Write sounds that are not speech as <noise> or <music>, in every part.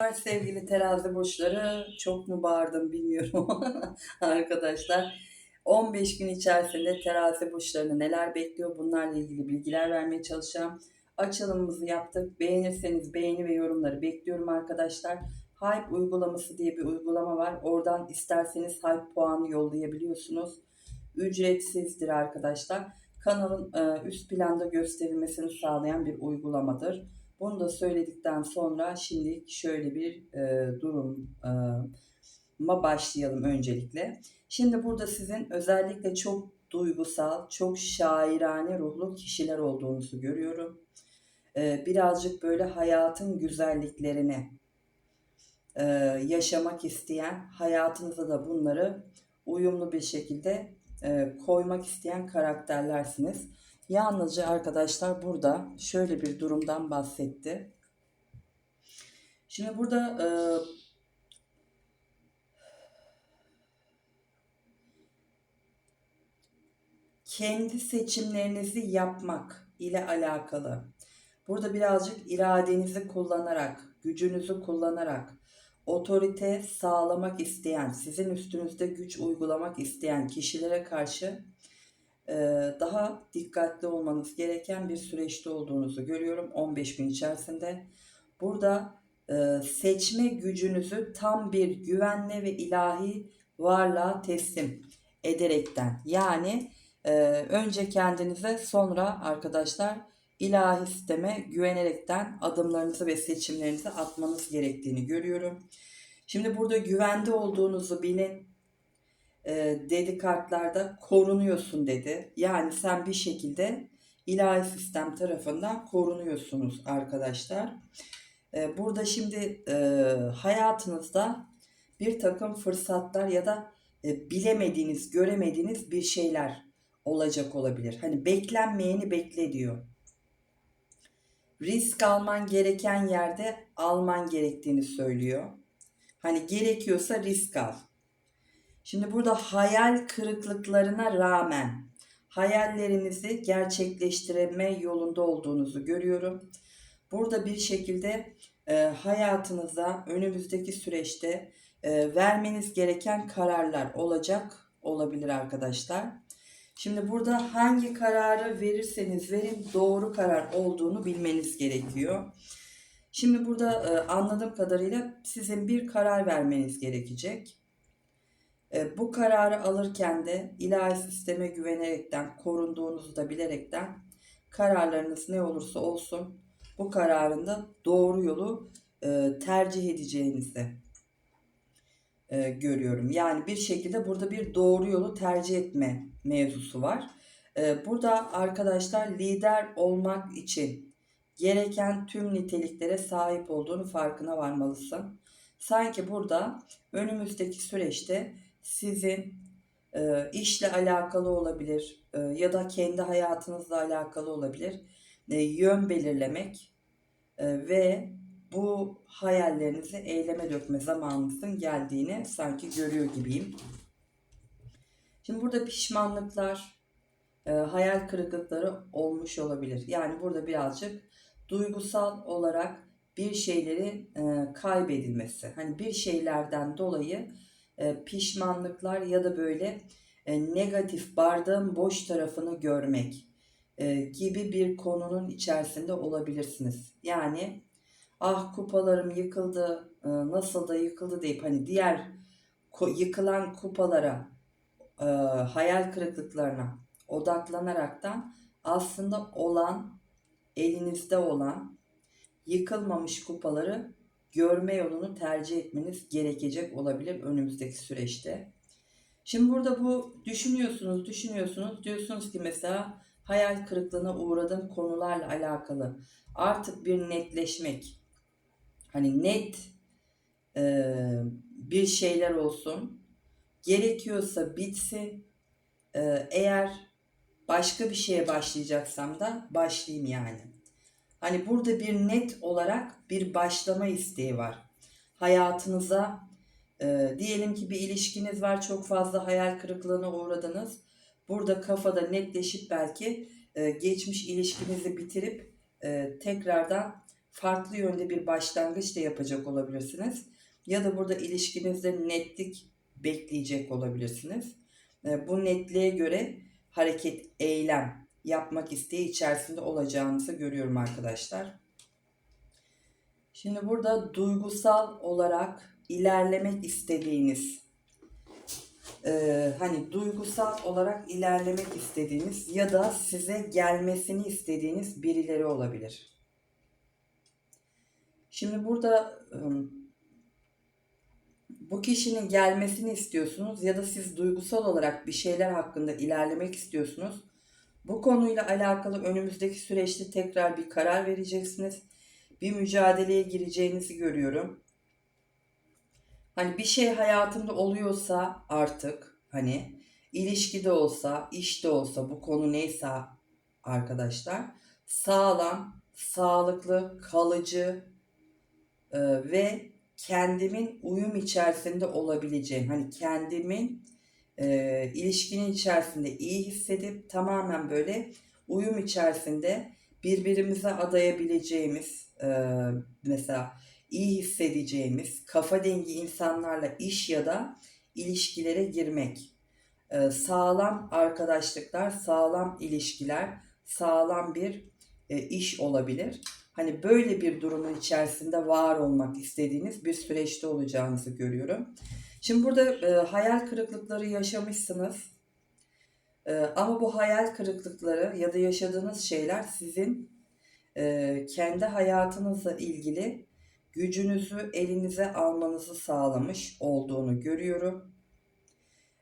Merhabalar Sevgili terazi burçları çok mu bağırdım bilmiyorum <laughs> arkadaşlar. 15 gün içerisinde terazi burçlarını neler bekliyor bunlarla ilgili bilgiler vermeye çalışacağım. Açılımımızı yaptık. Beğenirseniz beğeni ve yorumları bekliyorum arkadaşlar. Hype uygulaması diye bir uygulama var. Oradan isterseniz Hype puanı yollayabiliyorsunuz. Ücretsizdir arkadaşlar. Kanalın e, üst planda gösterilmesini sağlayan bir uygulamadır. Bunu da söyledikten sonra şimdi şöyle bir e, duruma başlayalım öncelikle. Şimdi burada sizin özellikle çok duygusal, çok şairane ruhlu kişiler olduğunuzu görüyorum. E, birazcık böyle hayatın güzelliklerini e, yaşamak isteyen, hayatınıza da bunları uyumlu bir şekilde e, koymak isteyen karakterlersiniz. Yalnızca arkadaşlar burada şöyle bir durumdan bahsetti. Şimdi burada e, kendi seçimlerinizi yapmak ile alakalı. Burada birazcık iradenizi kullanarak, gücünüzü kullanarak, otorite sağlamak isteyen, sizin üstünüzde güç uygulamak isteyen kişilere karşı daha dikkatli olmanız gereken bir süreçte olduğunuzu görüyorum 15 gün içerisinde. Burada e, seçme gücünüzü tam bir güvenle ve ilahi varlığa teslim ederekten yani e, önce kendinize sonra arkadaşlar ilahi sisteme güvenerekten adımlarınızı ve seçimlerinizi atmanız gerektiğini görüyorum. Şimdi burada güvende olduğunuzu bilin e, dedi kartlarda korunuyorsun dedi. Yani sen bir şekilde ilahi sistem tarafından korunuyorsunuz arkadaşlar. E, burada şimdi e, hayatınızda bir takım fırsatlar ya da bilemediğiniz, göremediğiniz bir şeyler olacak olabilir. Hani beklenmeyeni bekle diyor. Risk alman gereken yerde alman gerektiğini söylüyor. Hani gerekiyorsa risk al. Şimdi burada hayal kırıklıklarına rağmen hayallerinizi gerçekleştirme yolunda olduğunuzu görüyorum. Burada bir şekilde e, hayatınızda önümüzdeki süreçte e, vermeniz gereken kararlar olacak olabilir arkadaşlar. Şimdi burada hangi kararı verirseniz verin doğru karar olduğunu bilmeniz gerekiyor. Şimdi burada e, anladığım kadarıyla sizin bir karar vermeniz gerekecek. E, bu kararı alırken de ilahi sisteme güvenerekten, korunduğunuzu da bilerekten kararlarınız ne olursa olsun bu kararında doğru yolu e, tercih edeceğinizi e, görüyorum. Yani bir şekilde burada bir doğru yolu tercih etme mevzusu var. Burada arkadaşlar lider olmak için gereken tüm niteliklere sahip olduğunu farkına varmalısın. Sanki burada önümüzdeki süreçte sizin e, işle alakalı olabilir e, ya da kendi hayatınızla alakalı olabilir. E, yön belirlemek e, ve bu hayallerinizi eyleme dökme zamanınızın geldiğini sanki görüyor gibiyim. Şimdi burada pişmanlıklar, e, hayal kırıklıkları olmuş olabilir. Yani burada birazcık duygusal olarak bir şeyleri e, kaybedilmesi. Hani bir şeylerden dolayı pişmanlıklar ya da böyle e, negatif bardağın boş tarafını görmek e, gibi bir konunun içerisinde olabilirsiniz. Yani ah kupalarım yıkıldı nasıl da yıkıldı deyip hani diğer yıkılan kupalara hayal kırıklıklarına odaklanaraktan aslında olan elinizde olan yıkılmamış kupaları görme yolunu tercih etmeniz gerekecek olabilir önümüzdeki süreçte. Şimdi burada bu düşünüyorsunuz, düşünüyorsunuz. Diyorsunuz ki mesela hayal kırıklığına uğradığım konularla alakalı artık bir netleşmek. Hani net e, bir şeyler olsun. Gerekiyorsa bitsin. E, eğer başka bir şeye başlayacaksam da başlayayım yani. Hani burada bir net olarak bir başlama isteği var. Hayatınıza e, diyelim ki bir ilişkiniz var çok fazla hayal kırıklığına uğradınız. Burada kafada netleşip belki e, geçmiş ilişkinizi bitirip e, tekrardan farklı yönde bir başlangıç da yapacak olabilirsiniz. Ya da burada ilişkinizde netlik bekleyecek olabilirsiniz. E, Bu netliğe göre hareket, eylem yapmak isteği içerisinde olacağınızı görüyorum arkadaşlar. Şimdi burada duygusal olarak ilerlemek istediğiniz e, hani duygusal olarak ilerlemek istediğiniz ya da size gelmesini istediğiniz birileri olabilir. Şimdi burada ım, bu kişinin gelmesini istiyorsunuz ya da siz duygusal olarak bir şeyler hakkında ilerlemek istiyorsunuz. Bu konuyla alakalı önümüzdeki süreçte tekrar bir karar vereceksiniz. Bir mücadeleye gireceğinizi görüyorum. Hani bir şey hayatımda oluyorsa artık hani ilişkide olsa, işte olsa bu konu neyse arkadaşlar sağlam, sağlıklı, kalıcı e, ve kendimin uyum içerisinde olabileceğim hani kendimin e, ilişkinin içerisinde iyi hissedip tamamen böyle uyum içerisinde birbirimize adayabileceğimiz e, mesela iyi hissedeceğimiz kafa dengi insanlarla iş ya da ilişkilere girmek. E, sağlam arkadaşlıklar, sağlam ilişkiler, sağlam bir e, iş olabilir. Hani böyle bir durumun içerisinde var olmak istediğiniz bir süreçte olacağınızı görüyorum. Şimdi burada e, hayal kırıklıkları yaşamışsınız. E, ama bu hayal kırıklıkları ya da yaşadığınız şeyler sizin e, kendi hayatınızla ilgili gücünüzü elinize almanızı sağlamış olduğunu görüyorum.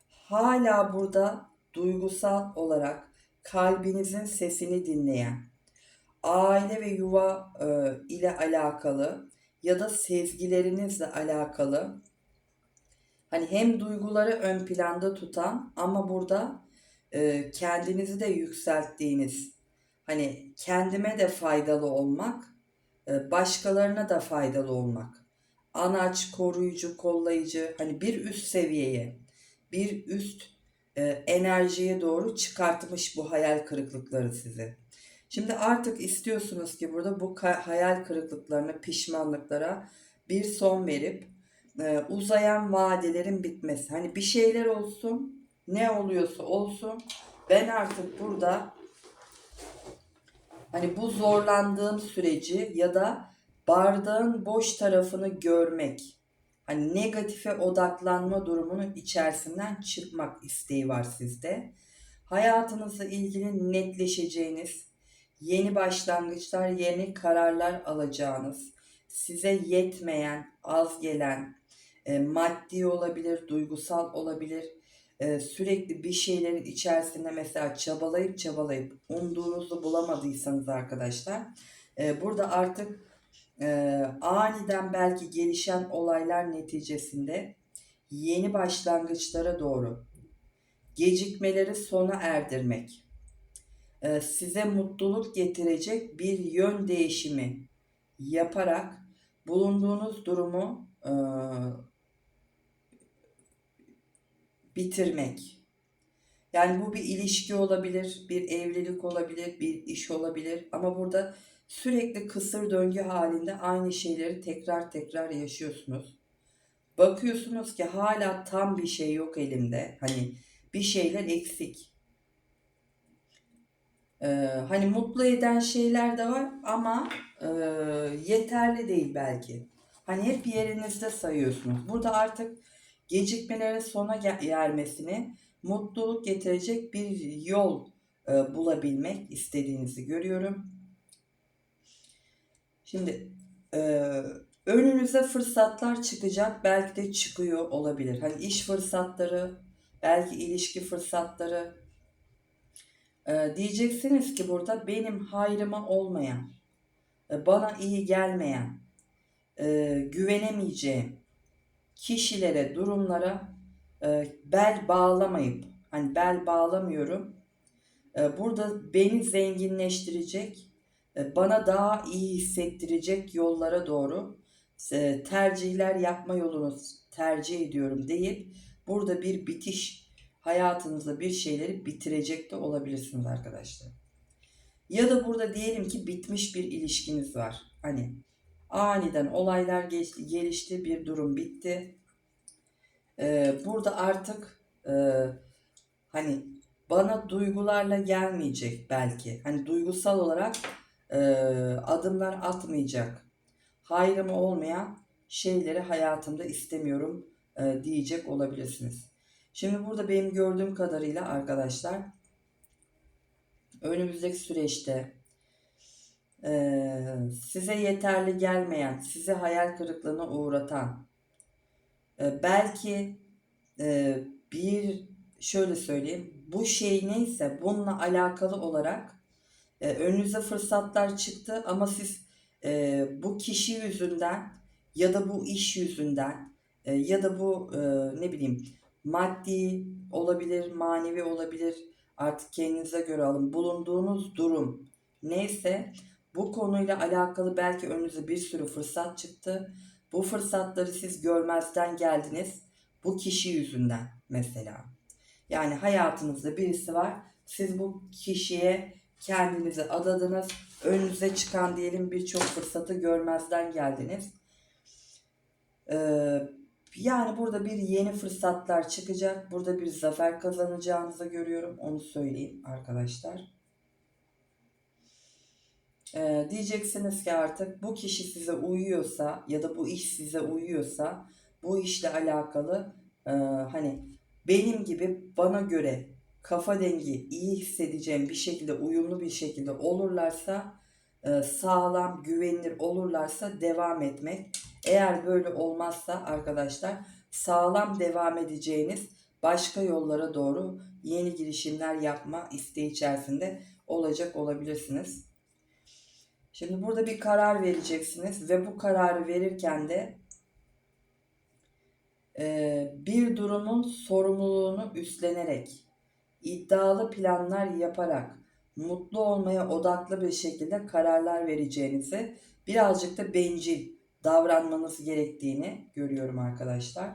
Hala burada duygusal olarak kalbinizin sesini dinleyen, aile ve yuva e, ile alakalı ya da sezgilerinizle alakalı hani hem duyguları ön planda tutan ama burada e, kendinizi de yükselttiğiniz hani kendime de faydalı olmak e, başkalarına da faydalı olmak anaç koruyucu kollayıcı hani bir üst seviyeye bir üst e, enerjiye doğru çıkartmış bu hayal kırıklıkları sizi. Şimdi artık istiyorsunuz ki burada bu hayal kırıklıklarına, pişmanlıklara bir son verip e, uzayan vadelerin bitmesi. Hani bir şeyler olsun, ne oluyorsa olsun. Ben artık burada hani bu zorlandığım süreci ya da bardağın boş tarafını görmek, hani negatife odaklanma durumunun içerisinden çıkmak isteği var sizde. Hayatınızla ilgili netleşeceğiniz, yeni başlangıçlar, yeni kararlar alacağınız, size yetmeyen, az gelen, e, maddi olabilir, duygusal olabilir, e, sürekli bir şeylerin içerisinde mesela çabalayıp çabalayıp umduğunuzu bulamadıysanız arkadaşlar, e, burada artık aniden belki gelişen olaylar neticesinde yeni başlangıçlara doğru gecikmeleri sona erdirmek, size mutluluk getirecek bir yön değişimi yaparak bulunduğunuz durumu bitirmek. Yani bu bir ilişki olabilir, bir evlilik olabilir, bir iş olabilir ama burada sürekli kısır döngü halinde aynı şeyleri tekrar tekrar yaşıyorsunuz. Bakıyorsunuz ki hala tam bir şey yok elimde. Hani bir şeyler eksik. Ee, hani mutlu eden şeyler de var ama e, yeterli değil belki. Hani hep yerinizde sayıyorsunuz. Burada artık gecikmelerin sona ermesini mutluluk getirecek bir yol e, bulabilmek istediğinizi görüyorum. Şimdi e, önünüze fırsatlar çıkacak belki de çıkıyor olabilir. Hani iş fırsatları, belki ilişki fırsatları. E, diyeceksiniz ki burada benim hayrıma olmayan, bana iyi gelmeyen, güvenemeyeceğim kişilere, durumlara e, bel bağlamayıp, hani bel bağlamıyorum. E, burada beni zenginleştirecek, e, bana daha iyi hissettirecek yollara doğru e, tercihler yapma yolunu tercih ediyorum deyip burada bir bitiş hayatınızda bir şeyleri bitirecek de olabilirsiniz arkadaşlar. Ya da burada diyelim ki bitmiş bir ilişkiniz var. Hani Aniden olaylar geçti, gelişti, bir durum bitti. Ee, burada artık e, hani bana duygularla gelmeyecek belki. Hani duygusal olarak e, adımlar atmayacak. Hayrımı olmayan şeyleri hayatımda istemiyorum e, diyecek olabilirsiniz. Şimdi burada benim gördüğüm kadarıyla arkadaşlar önümüzdeki süreçte size yeterli gelmeyen, sizi hayal kırıklığına uğratan, e, belki e, bir şöyle söyleyeyim, bu şey neyse bununla alakalı olarak e, önünüze fırsatlar çıktı ama siz bu kişi yüzünden ya da bu iş yüzünden ya da bu ne bileyim maddi olabilir, manevi olabilir. Artık kendinize göre alın. Bulunduğunuz durum neyse bu konuyla alakalı belki önünüze bir sürü fırsat çıktı. Bu fırsatları siz görmezden geldiniz. Bu kişi yüzünden mesela. Yani hayatınızda birisi var. Siz bu kişiye kendinizi adadınız. Önünüze çıkan diyelim birçok fırsatı görmezden geldiniz. Ee, yani burada bir yeni fırsatlar çıkacak. Burada bir zafer kazanacağınızı görüyorum. Onu söyleyeyim arkadaşlar. Ee, diyeceksiniz ki artık bu kişi size uyuyorsa ya da bu iş size uyuyorsa bu işle alakalı e, hani benim gibi bana göre kafa dengi iyi hissedeceğim bir şekilde uyumlu bir şekilde olurlarsa e, sağlam güvenilir olurlarsa devam etmek eğer böyle olmazsa arkadaşlar sağlam devam edeceğiniz başka yollara doğru yeni girişimler yapma isteği içerisinde olacak olabilirsiniz. Şimdi burada bir karar vereceksiniz ve bu kararı verirken de e, bir durumun sorumluluğunu üstlenerek, iddialı planlar yaparak, mutlu olmaya odaklı bir şekilde kararlar vereceğinizi, birazcık da bencil davranmanız gerektiğini görüyorum arkadaşlar.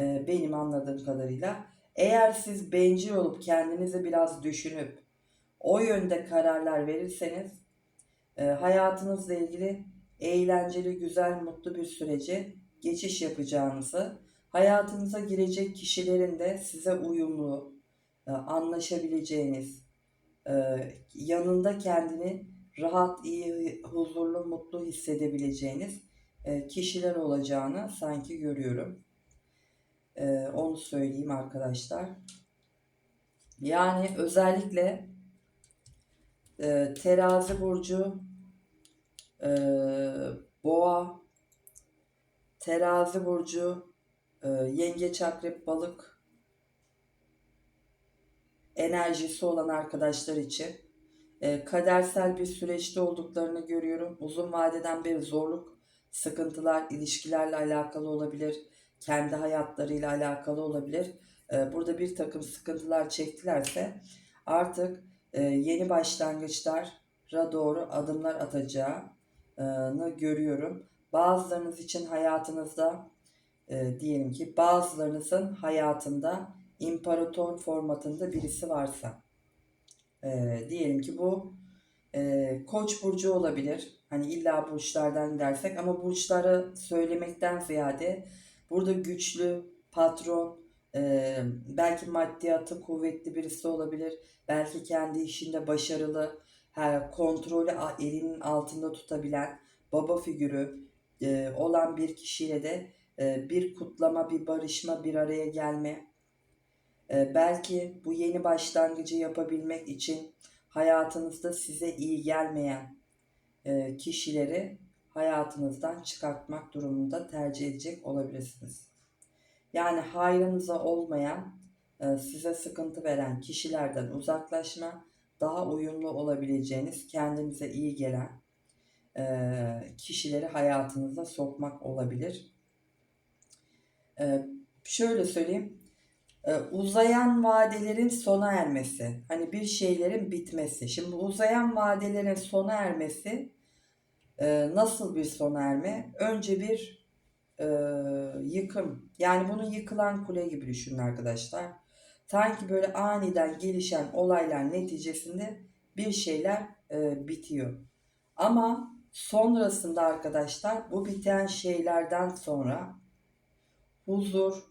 E, benim anladığım kadarıyla. Eğer siz bencil olup kendinizi biraz düşünüp o yönde kararlar verirseniz hayatınızla ilgili eğlenceli, güzel, mutlu bir sürece geçiş yapacağınızı, hayatınıza girecek kişilerin de size uyumlu, e, anlaşabileceğiniz, e, yanında kendini rahat, iyi, huzurlu, mutlu hissedebileceğiniz e, kişiler olacağını sanki görüyorum. Onu söyleyeyim arkadaşlar. Yani özellikle terazi burcu, e, boğa, terazi burcu, e, yengeç akrep balık enerjisi olan arkadaşlar için e, kadersel bir süreçte olduklarını görüyorum. Uzun vadeden bir zorluk, sıkıntılar, ilişkilerle alakalı olabilir, kendi hayatlarıyla alakalı olabilir. E, burada bir takım sıkıntılar çektilerse artık e, yeni başlangıçlara doğru adımlar atacağını görüyorum. Bazılarınız için hayatınızda e, diyelim ki bazılarınızın hayatında imparator formatında birisi varsa e, diyelim ki bu e, koç burcu olabilir. Hani illa burçlardan dersek ama burçları söylemekten ziyade burada güçlü, patron, e, belki maddiyatı kuvvetli birisi olabilir. Belki kendi işinde başarılı, kontrolü elinin altında tutabilen baba figürü e, olan bir kişiyle de e, bir kutlama, bir barışma, bir araya gelme. E, belki bu yeni başlangıcı yapabilmek için hayatınızda size iyi gelmeyen kişileri hayatınızdan çıkartmak durumunda tercih edecek olabilirsiniz. Yani hayrınıza olmayan, size sıkıntı veren kişilerden uzaklaşma, daha uyumlu olabileceğiniz, kendinize iyi gelen e, kişileri hayatınıza sokmak olabilir. E, şöyle söyleyeyim, e, uzayan vadelerin sona ermesi, hani bir şeylerin bitmesi. Şimdi uzayan vadelerin sona ermesi e, nasıl bir sona erme? Önce bir e, yıkım, yani bunu yıkılan kule gibi düşünün arkadaşlar. Sanki böyle aniden gelişen olaylar neticesinde bir şeyler e, bitiyor. Ama sonrasında arkadaşlar bu biten şeylerden sonra huzur,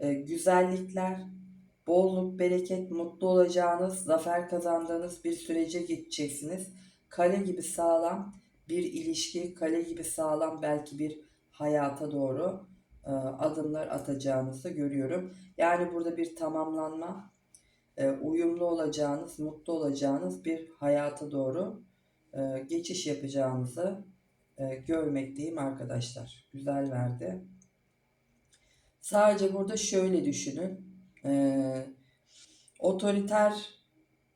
e, güzellikler, bolluk, bereket, mutlu olacağınız, zafer kazandığınız bir sürece geçeceksiniz. Kale gibi sağlam bir ilişki, kale gibi sağlam belki bir hayata doğru adımlar atacağınızı görüyorum. Yani burada bir tamamlanma, e, uyumlu olacağınız, mutlu olacağınız bir hayata doğru e, geçiş yapacağınızı e, görmekteyim arkadaşlar. Güzel verdi. Sadece burada şöyle düşünün. E, otoriter,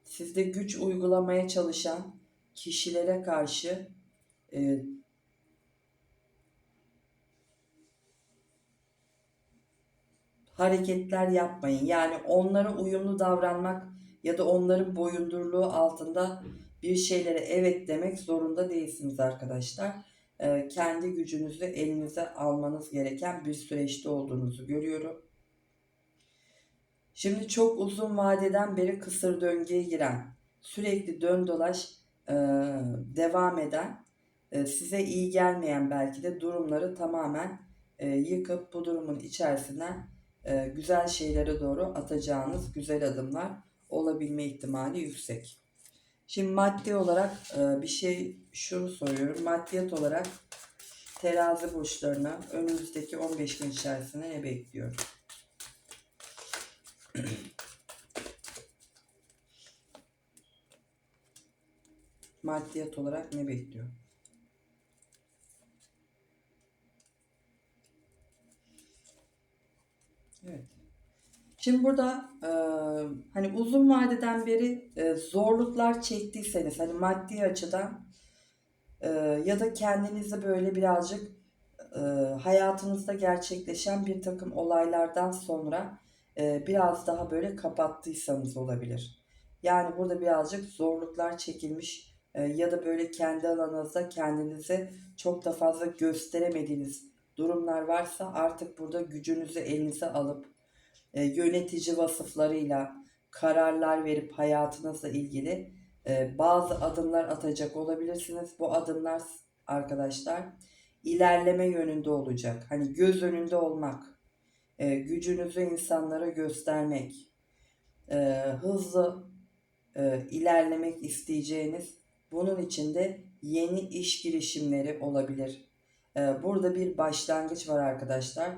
sizde güç uygulamaya çalışan kişilere karşı e, hareketler yapmayın. Yani onlara uyumlu davranmak ya da onların boyundurluğu altında bir şeylere evet demek zorunda değilsiniz arkadaşlar. Ee, kendi gücünüzü elinize almanız gereken bir süreçte olduğunuzu görüyorum. Şimdi çok uzun vadeden beri kısır döngüye giren, sürekli dön dolaş e, devam eden, e, size iyi gelmeyen belki de durumları tamamen e, yıkıp bu durumun içerisinden e, güzel şeylere doğru atacağınız güzel adımlar olabilme ihtimali yüksek. Şimdi maddi olarak e, bir şey şunu soruyorum. Maddiyat olarak terazi burçlarına önümüzdeki 15 gün içerisinde ne bekliyor? <clears throat> Maddiyat olarak ne bekliyor? Evet. Şimdi burada e, hani uzun vadeden beri e, zorluklar çektiyseniz hani maddi açıdan e, ya da kendinizi böyle birazcık e, hayatınızda gerçekleşen bir takım olaylardan sonra e, biraz daha böyle kapattıysanız olabilir. Yani burada birazcık zorluklar çekilmiş e, ya da böyle kendi alanınızda kendinizi çok da fazla gösteremediğiniz durumlar varsa artık burada gücünüzü elinize alıp e, yönetici vasıflarıyla kararlar verip hayatınızla ilgili e, bazı adımlar atacak olabilirsiniz. Bu adımlar arkadaşlar ilerleme yönünde olacak. Hani göz önünde olmak, e, gücünüzü insanlara göstermek, e, hızlı e, ilerlemek isteyeceğiniz, bunun içinde yeni iş girişimleri olabilir. E, burada bir başlangıç var arkadaşlar.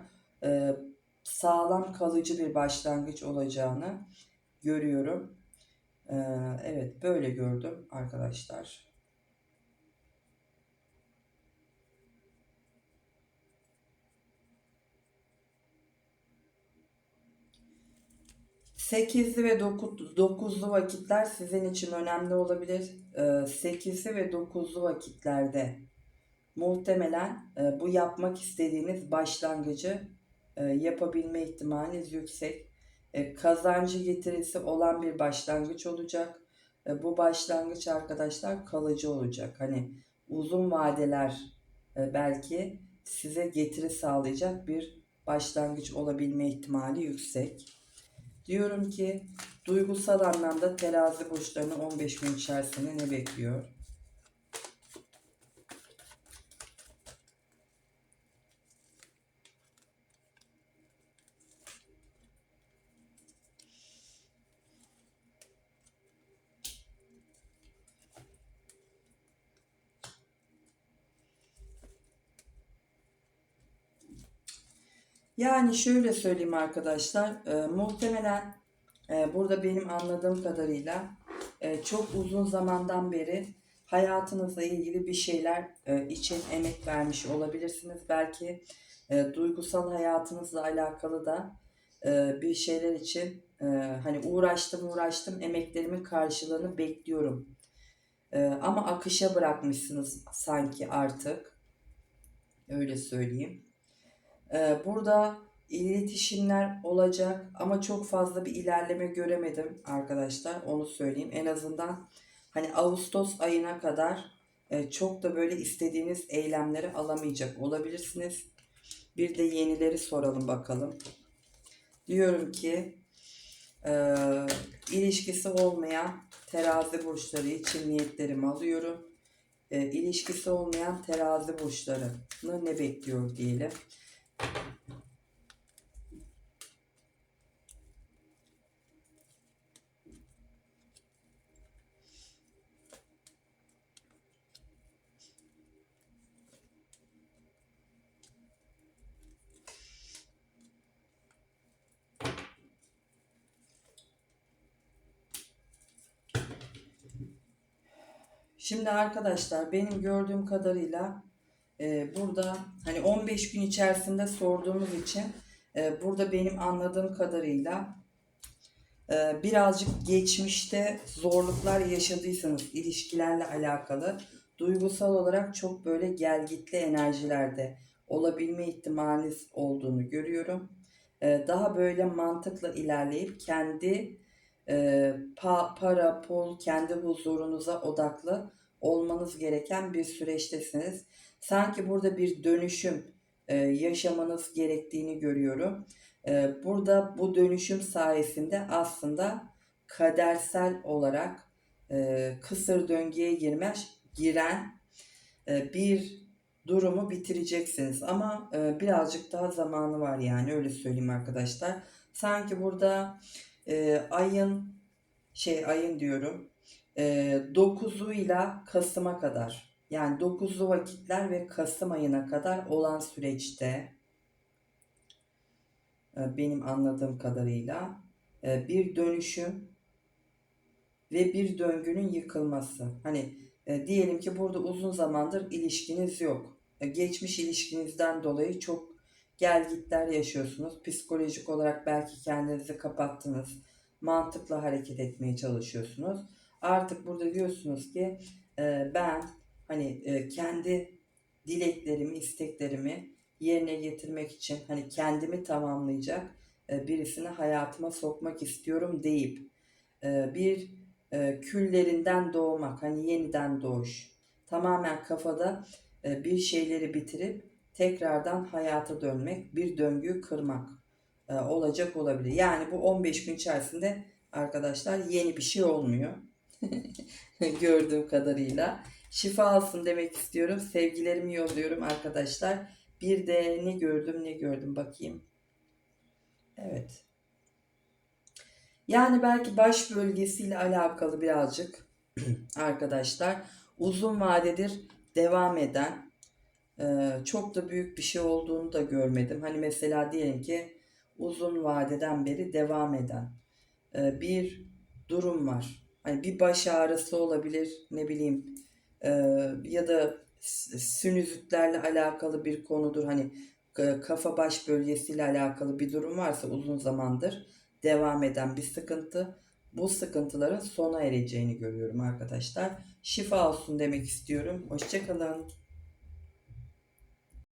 E, sağlam kalıcı bir başlangıç olacağını görüyorum. Ee, evet böyle gördüm arkadaşlar. Sekizli ve dokuzlu vakitler sizin için önemli olabilir. Ee, sekizli ve dokuzlu vakitlerde muhtemelen e, bu yapmak istediğiniz başlangıcı e, yapabilme ihtimaliniz yüksek. E, kazancı getirisi olan bir başlangıç olacak. E, bu başlangıç arkadaşlar kalıcı olacak. Hani uzun vadeler belki size getiri sağlayacak bir başlangıç olabilme ihtimali yüksek. Diyorum ki duygusal anlamda terazi burçlarını 15 gün içerisinde ne bekliyor? Yani şöyle söyleyeyim arkadaşlar, e, muhtemelen e, burada benim anladığım kadarıyla e, çok uzun zamandan beri hayatınızla ilgili bir şeyler e, için emek vermiş olabilirsiniz. Belki e, duygusal hayatınızla alakalı da e, bir şeyler için e, hani uğraştım uğraştım emeklerimin karşılığını bekliyorum. E, ama akışa bırakmışsınız sanki artık. Öyle söyleyeyim. Ee, burada iletişimler olacak ama çok fazla bir ilerleme göremedim arkadaşlar. Onu söyleyeyim. En azından hani Ağustos ayına kadar e, çok da böyle istediğiniz eylemleri alamayacak olabilirsiniz. Bir de yenileri soralım bakalım. Diyorum ki e, ilişkisi olmayan terazi burçları için niyetlerimi alıyorum. e, ilişkisi olmayan terazi burçlarını ne bekliyor diyelim. Şimdi arkadaşlar benim gördüğüm kadarıyla e, burada hani 15 gün içerisinde sorduğumuz için e, burada benim anladığım kadarıyla e, birazcık geçmişte zorluklar yaşadıysanız ilişkilerle alakalı duygusal olarak çok böyle gelgitli enerjilerde olabilme ihtimaliniz olduğunu görüyorum. E, daha böyle mantıkla ilerleyip kendi e, pa- para, pul, kendi huzurunuza odaklı olmanız gereken bir süreçtesiniz. Sanki burada bir dönüşüm e, yaşamanız gerektiğini görüyorum. E, burada bu dönüşüm sayesinde aslında kadersel olarak e, kısır döngüye girmez, giren e, bir durumu bitireceksiniz. Ama e, birazcık daha zamanı var yani öyle söyleyeyim arkadaşlar. Sanki burada e, ayın şey ayın diyorum e, 9'uyla Kasım'a kadar yani 9'lu vakitler ve Kasım ayına kadar olan süreçte e, benim anladığım kadarıyla e, bir dönüşüm ve bir döngünün yıkılması. Hani e, diyelim ki burada uzun zamandır ilişkiniz yok. Geçmiş ilişkinizden dolayı çok gelgitler yaşıyorsunuz. Psikolojik olarak belki kendinizi kapattınız. Mantıkla hareket etmeye çalışıyorsunuz. Artık burada diyorsunuz ki ben hani e, kendi dileklerimi, isteklerimi yerine getirmek için hani kendimi tamamlayacak e, birisini hayatıma sokmak istiyorum deyip e, bir küllerinden doğmak, hani yeniden doğuş. Tamamen kafada bir şeyleri bitirip tekrardan hayata dönmek, bir döngüyü kırmak olacak olabilir. Yani bu 15 gün içerisinde arkadaşlar yeni bir şey olmuyor. <laughs> Gördüğüm kadarıyla. Şifa alsın demek istiyorum. Sevgilerimi yolluyorum arkadaşlar. Bir de ne gördüm ne gördüm bakayım. Evet. Yani belki baş bölgesiyle alakalı birazcık <clears throat> arkadaşlar uzun vadedir devam eden e, çok da büyük bir şey olduğunu da görmedim. Hani mesela diyelim ki uzun vadeden beri devam eden e, bir durum var. Hani bir baş ağrısı olabilir ne bileyim ya da sinüzitlerle alakalı bir konudur. Hani e, kafa baş bölgesiyle alakalı bir durum varsa uzun zamandır devam eden bir sıkıntı. Bu sıkıntıların sona ereceğini görüyorum arkadaşlar. Şifa olsun demek istiyorum. Hoşçakalın.